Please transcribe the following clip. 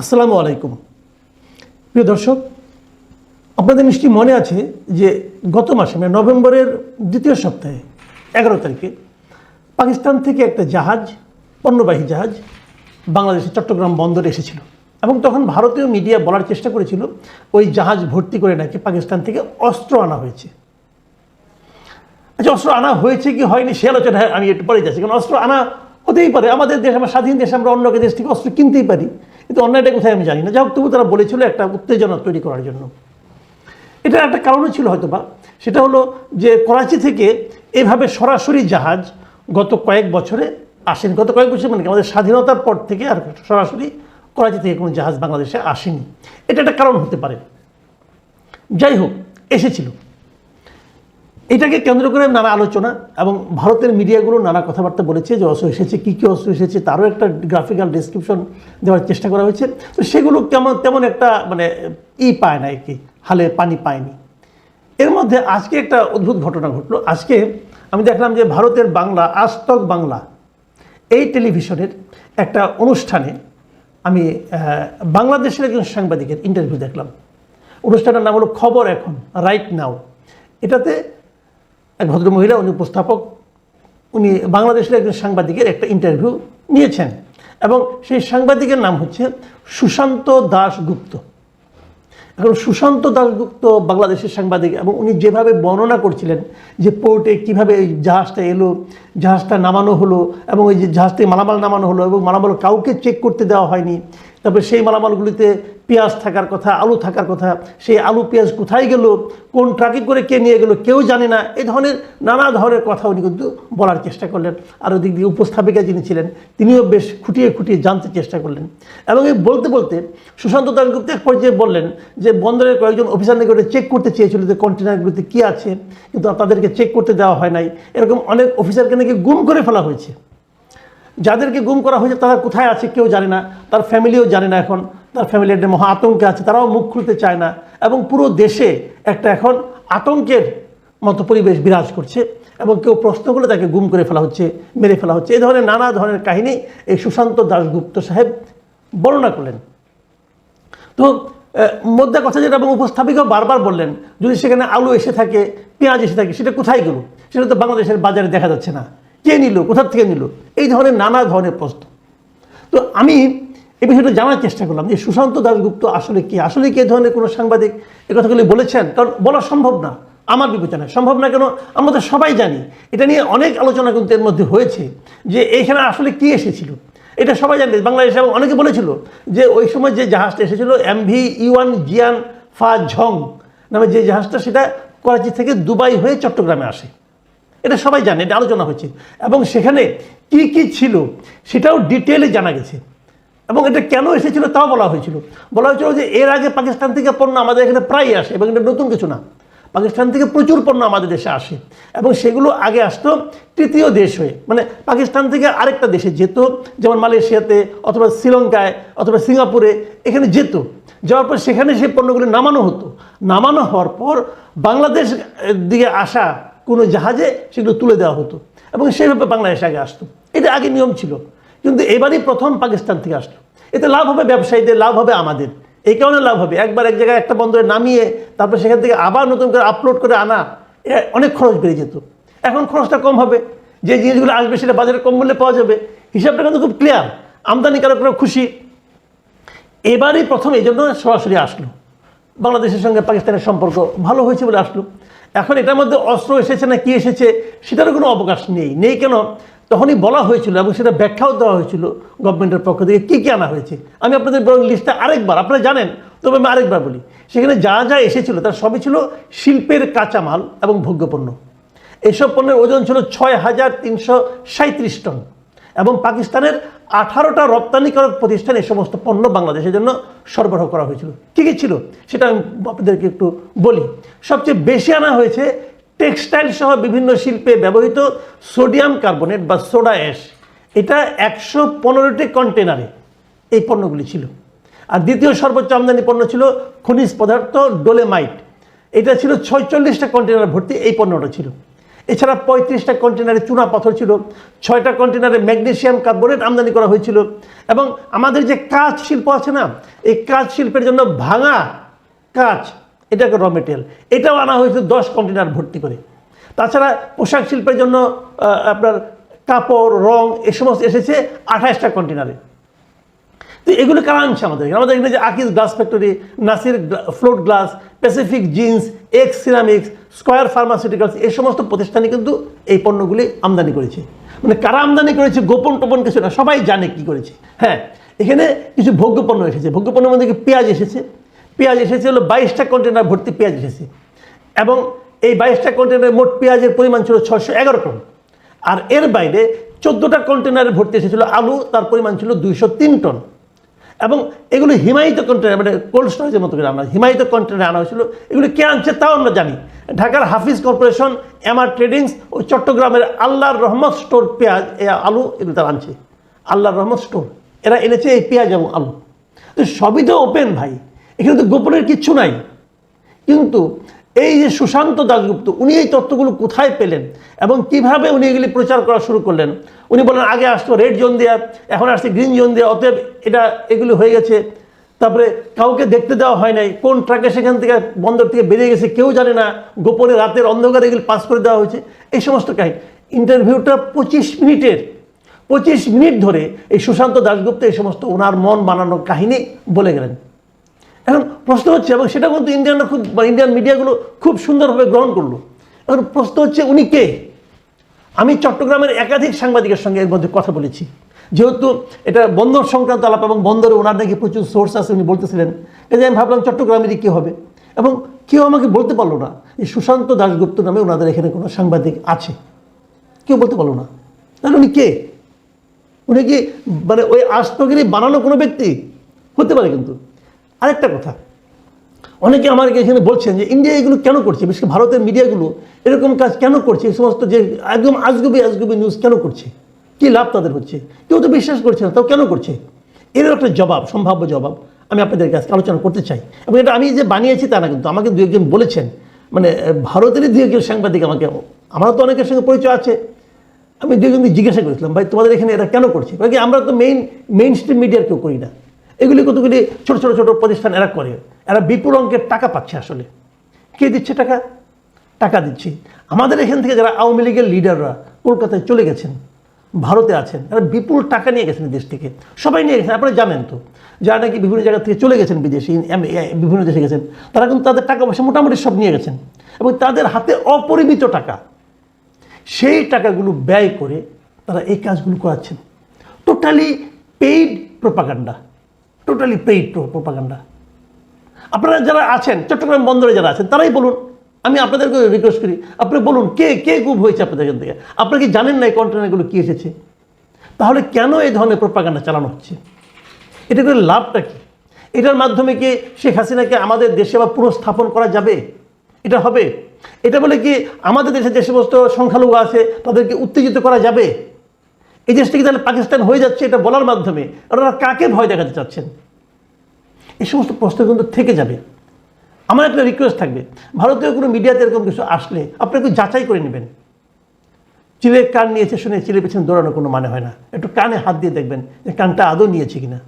আসসালামু আলাইকুম। প্রিয় দর্শক, আপনাদের নিশ্চয়ই মনে আছে যে গত মাসে মানে নভেম্বরের দ্বিতীয় সপ্তাহে, এগারো তারিখে, পাকিস্তান থেকে একটা জাহাজ, পণ্যবাহী জাহাজ, বাংলাদেশের চট্টগ্রাম বন্দরে এসেছিল এবং তখন ভারতীয় মিডিয়া বলার চেষ্টা করেছিল ওই জাহাজ ভর্তি করে নাকি পাকিস্তান থেকে অস্ত্র আনা হয়েছে। আচ্ছা অস্ত্র আনা হয়েছে কি হয়নি সে আলোচনায় আমি একটু পরে যাচ্ছি, কারণ অস্ত্র আনা হতেই পারে। আমাদের দেশ, আমরা স্বাধীন দেশ, আমরা অন্য দেশ থেকে অস্ত্র কিনতেই পারি। কিন্তু অন্যটা কোথায় আমি জানি না। যাই হোক, তবু তারা বলেছিল একটা উত্তেজনা তৈরি করার জন্য। এটা একটা কারণও ছিল হয়তো বা সেটা হলো যে করাচি থেকে এভাবে সরাসরি জাহাজ গত কয়েক বছরে আসেনি। গত কয়েক বছর মানে আমাদের স্বাধীনতার পর থেকে আর সরাসরি করাচি থেকে কোনো জাহাজ বাংলাদেশে আসেনি। এটা একটা কারণ হতে পারে। যাই হোক, এসেছিল। এটাকে কেন্দ্র করে নানা আলোচনা এবং ভারতের মিডিয়াগুলো নানা কথাবার্তা বলেছে যে অস্ত্র এসেছে, কী কী অস্ত্র এসেছে, তারও একটা গ্রাফিক্যাল ডিসক্রিপশন দেওয়ার চেষ্টা করা হয়েছে। তো সেগুলো তেমন তেমন একটা মানে ই পায় না কি হালে পানি পায়নি। এর মধ্যে আজকে একটা অদ্ভুত ঘটনা ঘটলো। আজকে আমি দেখলাম যে ভারতের বাংলা, আজতক বাংলা এই টেলিভিশনের একটা অনুষ্ঠানে আমি বাংলাদেশের একজন সাংবাদিকের ইন্টারভিউ দেখলাম। অনুষ্ঠানটার নাম হলো খবর এখন রাইট নাও এটাতে এক ভদ্রমহিলা, উনি উপস্থাপক, উনি বাংলাদেশের একজন সাংবাদিকের একটা ইন্টারভিউ নিয়েছেন এবং সেই সাংবাদিকের নাম হচ্ছে সুশান্ত দাস গুপ্ত এখন সুশান্ত দাসগুপ্ত বাংলাদেশের সাংবাদিক এবং উনি যেভাবে বর্ণনা করছিলেন যে পোর্টে কীভাবে এই জাহাজটা এলো, জাহাজটা নামানো হলো এবং ওই যে জাহাজ থেকে মালামাল নামানো হলো এবং মালামাল কাউকে চেক করতে দেওয়া হয়নি, তারপরে সেই মালামালগুলিতে পেঁয়াজ থাকার কথা, আলু থাকার কথা, সেই আলু, পেঁয়াজ কোথায় গেল, কোন ট্রাকে করে কে নিয়ে গেলো, কেউ জানে না। এই ধরনের নানা ধরনের কথা উনি কিন্তু বলার চেষ্টা করলেন। আর ওদিক দিয়ে উপস্থাপিকা যিনি ছিলেন, তিনিও বেশ খুঁটিয়ে খুঁটিয়ে জানতে চেষ্টা করলেন। এবং এই বলতে বলতে সুশান্ত দাসগুপ্ত এক পর্যায়ে বললেন যে, বন্দরের কয়েকজন অফিসার নাকি ওটা চেক করতে চেয়েছিল যে, কন্টেনারগুলিতে কী আছে, কিন্তু তাদেরকে চেক করতে দেওয়া হয় নাই। এরকম অনেক অফিসারকে নাকি গুম করে ফেলা হয়েছে। যাদেরকে গুম করা হয়েছে, তারা কোথায় আছে কেউ জানে না। তার ফ্যামিলিও জানে না এখন। তার ফ্যামিলি একটা মহা আতঙ্কে আছে, তারাও মুখ খুলতে চায় না। এবং পুরো দেশে একটা এখন আতঙ্কের মতো পরিবেশ বিরাজ করছে এবং কেউ প্রশ্ন করলে তাকে গুম করে ফেলা হচ্ছে, মেরে ফেলা হচ্ছে। এই ধরনের নানা ধরনের কাহিনী এই সুশান্ত দাশগুপ্ত সাহেব বর্ণনা করলেন। তো মোদ্দা কথা যেটা এবং উপস্থাপিকাও বারবার বললেন, যদি সেখানে আলু এসে থাকে, পেঁয়াজ এসে থাকে, সেটা কোথায় গেল? সেটা তো বাংলাদেশের বাজারে দেখা যাচ্ছে না। কে নিল? কোথার থেকে নিল? এই ধরনের নানা ধরনের প্রশ্ন। তো আমি এই বিষয়টা জানার চেষ্টা করলাম যে সুশান্ত দাশগুপ্ত আসলে কি? আসলে কি ধরনের কোনো সাংবাদিক? এ কথাগুলি বলেছেন। কারণ বলা সম্ভব না। আমার বিবেচনায় সম্ভব না কেন? আমরা তো সবাই জানি। এটা নিয়ে অনেক আলোচনা কিন্তু এর মধ্যে হয়েছে যে এইখানে আসলে কি এসেছিল। এটা সবাই জানে। বাংলাদেশে অনেকে বলেছিল যে ওই সময় যে জাহাজটা এসেছিল এমভি ইউয়ান জিয়ান ফা ঝং নামে যে জাহাজটা, সেটা করাচি থেকে দুবাই হয়ে চট্টগ্রামে আসে। এটা সবাই জানে, এটা আলোচনা হয়েছে এবং সেখানে কি কি ছিল, সেটাও ডিটেলে জানা গেছে। এবং এটা কেন এসেছিল তাও বলা হয়েছিল। বলা হয়েছিল যে এর আগে পাকিস্তান থেকে পণ্য আমাদের এখানে প্রায় আসে এবং এটা নতুন কিছু না। পাকিস্তান থেকে প্রচুর পণ্য আমাদের দেশে আসে এবং সেগুলো আগে আসতো তৃতীয় দেশ হয়ে। মানে পাকিস্তান থেকে আরেকটা দেশে যেত, যেমন মালয়েশিয়াতে অথবা শ্রীলঙ্কায় অথবা সিঙ্গাপুরে এখানে যেত। যাওয়ার পর সেখানে সেই পণ্যগুলি নামানো হতো। নামানো হওয়ার পর বাংলাদেশ দিকে আসা কোনো জাহাজে সেগুলো তুলে দেওয়া হতো এবং সেইভাবে বাংলাদেশে আগে আসতো। এটা আগে নিয়ম ছিল। কিন্তু এবারই প্রথম পাকিস্তান থেকে আসলো। এতে লাভ হবে ব্যবসায়ীদের, লাভ হবে আমাদের। এই কারণে লাভ হবে। একবার এক জায়গায় একটা বন্দরে নামিয়ে তারপর সেখান থেকে আবার নতুন করে আপলোড করে আনা অনেক খরচ বেড়ে যেত। এখন খরচটা কম হবে। যে জিনিসগুলো আসবে সেটা বাজারে কম মূল্যে পাওয়া যাবে। হিসাবটা কিন্তু খুব ক্লিয়ার আমদানি আমদানিকারকরা খুশি। এবারই প্রথম এই জন্য সরাসরি আসলো। বাংলাদেশের সঙ্গে পাকিস্তানের সম্পর্ক ভালো হয়েছে বলে আসলো। এখন এটার মধ্যে অস্ত্র এসেছে না কি এসেছে, সেটারও কোনো অবকাশ নেই। নেই কেন? তখনই বলা হয়েছিল এবং সেটা ব্যাখ্যাও দেওয়া হয়েছিল গভর্নমেন্টের পক্ষ থেকে কী কী আনা হয়েছে। আমি আপনাদের বরং লিস্টটা আরেকবার, আপনারা জানেন, তবে আমি আরেকবার বলি। সেখানে যা যা এসেছিল, তার সবই ছিল শিল্পের কাঁচামাল এবং ভোগ্যপণ্য। এইসব পণ্যের ওজন ছিল ছয় হাজার তিনশো সাঁত্রিশ টন এবং পাকিস্তানের আঠারোটা রপ্তানিকারক প্রতিষ্ঠান এই সমস্ত পণ্য বাংলাদেশের জন্য সরবরাহ করা হয়েছিল। কী কী ছিল, সেটা আমি আপনাদেরকে একটু বলি। সবচেয়ে বেশি আনা হয়েছে টেক্সটাইল সহ বিভিন্ন শিল্পে ব্যবহৃত সোডিয়াম কার্বনেট বা সোডা অ্যাশ। এটা একশো পনেরোটি কন্টেনারে এই পণ্যগুলি ছিল। আর দ্বিতীয় সর্বোচ্চ আমদানি পণ্য ছিল খনিজ পদার্থ ডোলেমাইট। এটা ছিল ছয়চল্লিশটা কন্টেনার ভর্তি এই পণ্যটা ছিল। এছাড়া পঁয়ত্রিশটা কন্টেনারে চুনা পাথর ছিল, ছয়টা কন্টেনারে ম্যাগনেশিয়াম কার্বনেট আমদানি করা হয়েছিল এবং আমাদের যে কাঁচ শিল্প আছে না, এই কাঁচ শিল্পের জন্য ভাঙা কাঁচ এটাকে র মেটেরিয়াল এটাও আনা হয়েছে দশ কন্টেনার ভর্তি করে। তাছাড়া পোশাক শিল্পের জন্য আপনার কাপড়, রং, এ সমস্ত এসেছে আঠাশটা কন্টেনারে তো এগুলো কারা আনছে আমাদের? আমাদের এখানে যে Akij glass factory, Nasir float glass, Pacific jeans, X ceramics, Square pharmaceuticals এই সমস্ত প্রতিষ্ঠানে কিন্তু এই পণ্যগুলি আমদানি করেছে। মানে কারা আমদানি করেছে গোপন টোপন কিছু না, সবাই জানে কি করেছে। হ্যাঁ এখানে কিছু ভোগ্য পণ্য এসেছে। ভোগ্য পণ্যের মধ্যে পেঁয়াজ এসেছে? পেঁয়াজ এসেছে হলো বাইশটা কন্টেনার ভর্তি পেঁয়াজ এসেছে। এবং এই বাইশটা কন্টেনারের মোট পেঁয়াজের পরিমাণ ছিল ছশো এগারো টন আর এর বাইরে চোদ্দোটা কন্টেনারে ভর্তি এসেছিল আলু, তার পরিমাণ ছিল দুইশো তিন টন। এবং এগুলো হিমায়িত কন্টেনার মানে কোল্ড স্টোরেজের মতো করে আনা হিমায়িত কন্টেনারে আনা হয়েছিল। এগুলো কে আনছে তাও আমরা জানি। ঢাকার হাফিজ কর্পোরেশন, এমআর ট্রেডিংস ও চট্টগ্রামের আল্লাহর রহমত স্টোর পেঁয়াজ আলু এগুলো তারা আনছে। আল্লাহর রহমত স্টোর। এরা এনেছে এই পেঁয়াজ এবং আলু। তো সবই তো ওপেন ভাই। এখানে তো গোপনের কিচ্ছু নাই। কিন্তু এই যে সুশান্ত দাশগুপ্ত, উনি এই তথ্যগুলো কোথায় পেলেন এবং কীভাবে উনি এগুলি প্রচার করা শুরু করলেন? উনি বলেন, আগে আসতো রেড জোন দেওয়া এখন আসছে গ্রিন জোন দেওয়া অতএব এটা, এগুলি হয়ে গেছে। তারপরে কাউকে দেখতে দেওয়া হয় নাই, কোন ট্রাকে সেখান থেকে বন্দর থেকে বেরিয়ে গেছে কেউ জানে না, গোপনে রাতের অন্ধকারে এগুলি পাস করে দেওয়া হয়েছে। এই সমস্ত কাহিনী। ইন্টারভিউটা পঁচিশ মিনিটের। পঁচিশ মিনিট ধরে এই সুশান্ত দাশগুপ্ত এই সমস্ত ওনার মন বানানো কাহিনী বলে গেলেন। এখন প্রশ্ন হচ্ছে, এবং সেটা কিন্তু ইন্ডিয়ানরা খুব ইন্ডিয়ান মিডিয়াগুলো খুব সুন্দরভাবে গ্রহণ করল। এখন প্রশ্ন হচ্ছে, উনি কে? আমি চট্টগ্রামের একাধিক সাংবাদিকের সঙ্গে এর মধ্যে কথা বলেছি। যেহেতু এটা বন্দর সংক্রান্ত আলাপ, এবং বন্দরে ওনার নাকি প্রচুর সোর্স আছে, উনি বলতেছিলেন। কাজে আমি ভাবলাম, চট্টগ্রামেরই কী হবে? এবং কেউ আমাকে বলতে পারল না যে সুশান্ত দাশগুপ্ত নামে ওনাদের এখানে কোনো সাংবাদিক আছে। কেউ বলতে পারল না। তাহলে উনি কে? উনি কি মানে ওই আস্তগিরি বানানো কোনো ব্যক্তি? হতে পারে কিন্তু। আরেকটা কথা। অনেকে আমাকে এখানে বলছেন যে ইন্ডিয়া এগুলো কেন করছে? বিশেষ করে ভারতের মিডিয়াগুলো এরকম কাজ কেন করছে? এই সমস্ত যে একদম আজগুবি আজগুবি নিউজ কেন করছে? কী লাভ তাদের হচ্ছে? কেউ তো বিশ্বাস করছে না, তাও কেন করছে? এর একটা জবাব, সম্ভাব্য জবাব আমি আপনাদের কাছে আলোচনা করতে চাই। এবং এটা আমি যে বানিয়েছি তা না কিন্তু, আমাকে দু একজন বলেছেন। মানে ভারতেরই দু একজন সাংবাদিক আমাকে, আমারও তো অনেকের সঙ্গে পরিচয় আছে। আমি দু একজনকে জিজ্ঞাসা করেছিলাম, ভাই, তোমাদের এখানে এরা কেন করছে? আমরা তো মেইন মেইন স্ট্রিম মিডিয়ার কেউ করি না। এগুলি কতগুলি ছোট ছোট ছোট প্রতিষ্ঠান এরা করে? এরা বিপুল অঙ্কের টাকা পাচ্ছে আসলে। কে দিচ্ছে টাকা? টাকা দিচ্ছে। আমাদের এখান থেকে যারা আওয়ামী লীগের লিডাররা কলকাতায় চলে গেছেন, ভারতে আছেন, এরা বিপুল টাকা নিয়ে গেছেন দেশ থেকে। সবাই নিয়ে গেছেন, আপনারা জানেন তো। যারা নাকি বিভিন্ন জায়গা থেকে চলে গেছেন বিদেশে বিভিন্ন দেশে গেছেন, তারা কিন্তু তাদের টাকা পয়সা মোটামুটি সব নিয়ে গেছেন। এবং তাদের হাতে অপরিমিত টাকা, সেই টাকাগুলো ব্যয় করে তারা এই কাজগুলো করাচ্ছেন। Totally paid propaganda totally paid propaganda আপনারা যারা আছেন, চট্টগ্রাম বন্দরে যারা আছেন, তারাই বলুন, আমি আপনাদেরকে রিকোয়েস্ট করি, আপনি বলুন, কে কে গুম হয়েছে আপনাদের এখান থেকে? আপনারা কি জানেন না এই কন্টেনারগুলো কী এসেছে? তাহলে কেন এই ধরনের প্রোপাগান্ডা চালানো হচ্ছে? এটা করে লাভটা কি? এটার মাধ্যমে কি শেখ হাসিনাকে আমাদের দেশে আবার পুনঃস্থাপন করা যাবে? এটা হবে। এটা বলে কি আমাদের দেশে যে সমস্ত সংখ্যালঘু আছে, তাদেরকে উত্তেজিত করা যাবে? এই দেশটা তাহলে পাকিস্তান হয়ে যাচ্ছে এটা বলার মাধ্যমে? ওনারা কাকে ভয় দেখাতে চাচ্ছেন? এই সমস্ত প্রশ্ন কিন্তু থেকে যাবে। আমার একটা রিকোয়েস্ট থাকবে। ভারতীয় কোনো মিডিয়াতে এরকম কিছু আসলে আপনি একটু যাচাই করে নেবেন। চিলের কান নিয়েছে শুনে চিলের পেছনে দৌড়ানোর কোনো মানে হয় না। একটু কানে হাত দিয়ে দেখবেন যে কানটা আদৌ নিয়েছে কিনা।